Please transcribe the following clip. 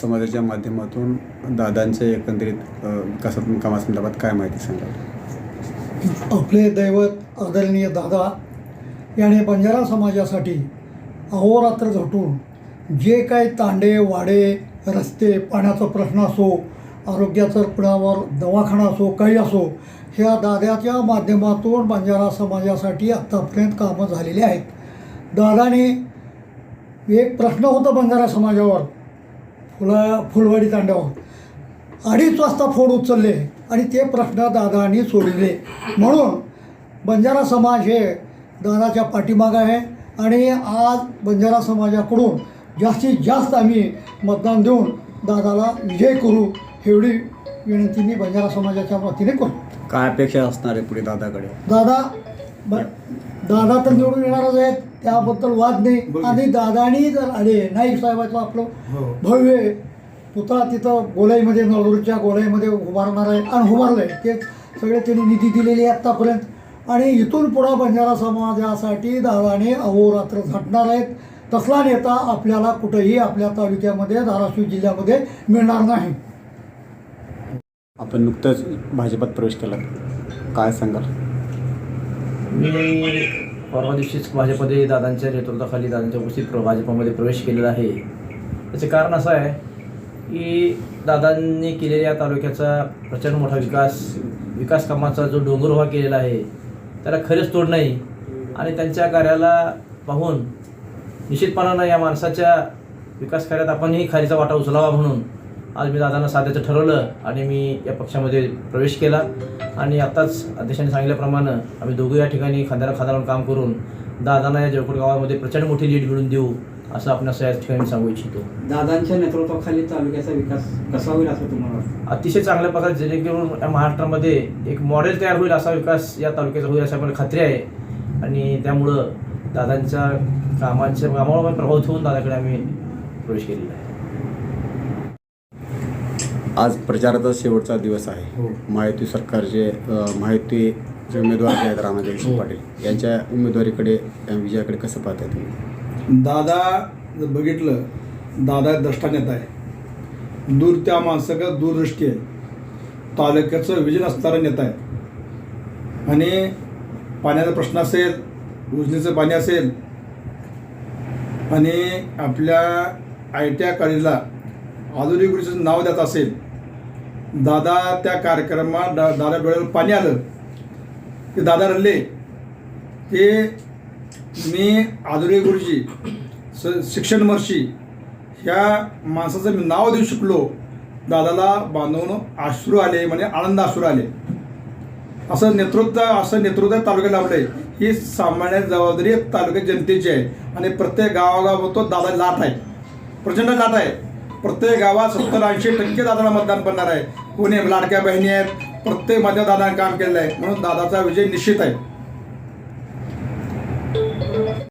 समाजाच्या माध्यमातून दादांच्या एकंदरीत अ, विकासात्मक कामासंदर्भात काय माहिती सांगा आपले दैवत आदरणीय दादा याने बंजारा समाजासाठी अहोरात्र झटून जे काही तांडे वाडे रस्ते पाण्याचा प्रश्न असो आरोग्याचं पुण्यावर दवाखाना असो काही असो ह्या दादाच्या माध्यमातून बंजारा समाजासाठी आत्तापर्यंत कामं झालेली आहेत. दादाने एक प्रश्न होता बंजारा समाजावर. फुला फुलवाडी तांड्यावर अडीच वाजता फोन उचलले आणि ते प्रश्न दादानी सोडले. म्हणून बंजारा समाज हे दादाच्या पाठीमागं आहे आणि आज बंजारा समाजाकडून जास्तीत जास्त आम्ही मतदान देऊन दादाला विजय करू एवढी विनंती मी बंजारा समाजाच्या वतीने करतो. काय अपेक्षा असणार आहे पुढे दादाकडे? दादा ब दादा तर निवडून येणारच आहेत त्याबद्दल वाद नाही. आणि दादानी जर आले नाईक साहेबाचं आपलं भव्य पुतळा तिथं गोलाईमध्ये नळदूरच्या गोलाईमध्ये उभारणार आहे आणि उभारलं आहे ते सगळे त्यांनी निधी दिलेली आहे आत्तापर्यंत आणि इथून पुढं बंजारा समाजासाठी दादाने अहोरात्र झटणार आहेत. तसला नेता आपल्याला कुठंही आपल्या तालुक्यामध्ये धाराशिव जिल्ह्यामध्ये मिळणार नाही. आपण नुकतंच भाजपात प्रवेश केला. काय सांगाल? मी परवा दिवशीच भाजपमध्ये दादांच्या नेतृत्वाखाली दादांच्या उपस्थित प्र प्रवेश केलेला आहे. त्याचे कारण असं आहे की दादांनी केलेल्या तालुक्याचा प्रचंड मोठा विकास विकास कामाचा जो डोंगर उभा केलेला आहे त्याला खरेच तोड नाही. आणि त्यांच्या कार्याला पाहून निश्चितपणानं या माणसाच्या विकास कार्यात आपणही खारीचा वाटा उचलावा म्हणून आज मी दादांना साधायचं ठरवलं आणि मी या पक्षामध्ये प्रवेश केला. आणि आत्ताच अध्यक्षांनी सांगितल्याप्रमाणे आम्ही दोघं या ठिकाणी खांद्याला खांदा लावून काम करून दादांना या जळकोट गावामध्ये प्रचंड मोठी लीड मिळून देऊ असं आपण असं या ठिकाणी सांगू इच्छितो. दादांच्या नेतृत्वाखाली तालुक्याचा विकास कसा होईल असं तुम्हाला अतिशय चांगल्या प्रकारे जेणेकरून या महाराष्ट्रामध्ये एक मॉडेल तयार होईल असा विकास या तालुक्याचा होईल अशी आम्हाला खात्री आहे. आणि त्यामुळं दादांच्या कामांच्या कामावर प्रभावित होऊन दादाकडे आम्ही प्रवेश केलेला आहे. आज प्रचाराचा शेवटचा दिवस हो. आहे माहिती सरकारचे अ, माहितीचे उमेदवार जे आहेत राणा जगदीश पाटील यांच्या उमेदवारीकडे विजयाकडे कसं पाहताय तुम्ही? दादा जर बघितलं दादा द्रष्टा नेता आहे. दूर त्या माणसाकडे दूरदृष्टी आहे. तालुक्याचं विजन असणारा नेता आहे. आणि पाण्याचा प्रश्न असेल उजनीचं पाणी असेल आणि आपल्या आय टी आय कॉलेजला आधुनिक गुरुचं नाव द्यायचं असेल. दादा त्या कार्यक्रमात दा दादा डोळ्यावर पाणी आलं. ते दादा रडले. ते मी आदुरे गुरुजी स शिक्षण महर्षी ह्या माणसाचं मी नाव देऊ शकलो. दादाला बांधवून आश्रू आले म्हणजे आनंद आश्रू आले. असं नेतृत्व असं नेतृत्व तालुक्यात लाभलं ही सामान्य जबाबदारी तालुक्यात जनतेची आहे. आणि प्रत्येक गावागाव तो दादा लाट आहे. प्रचंड लाट आहे. प्रत्येक गावात सत्तर ऐंशी टक्के दादाला मतदान पडणार आहे. कोणी लाडक्या बहिणी आहेत. प्रत्येकमध्ये दादाने काम केलेलं आहे. म्हणून दादाचा विजय निश्चित आहे.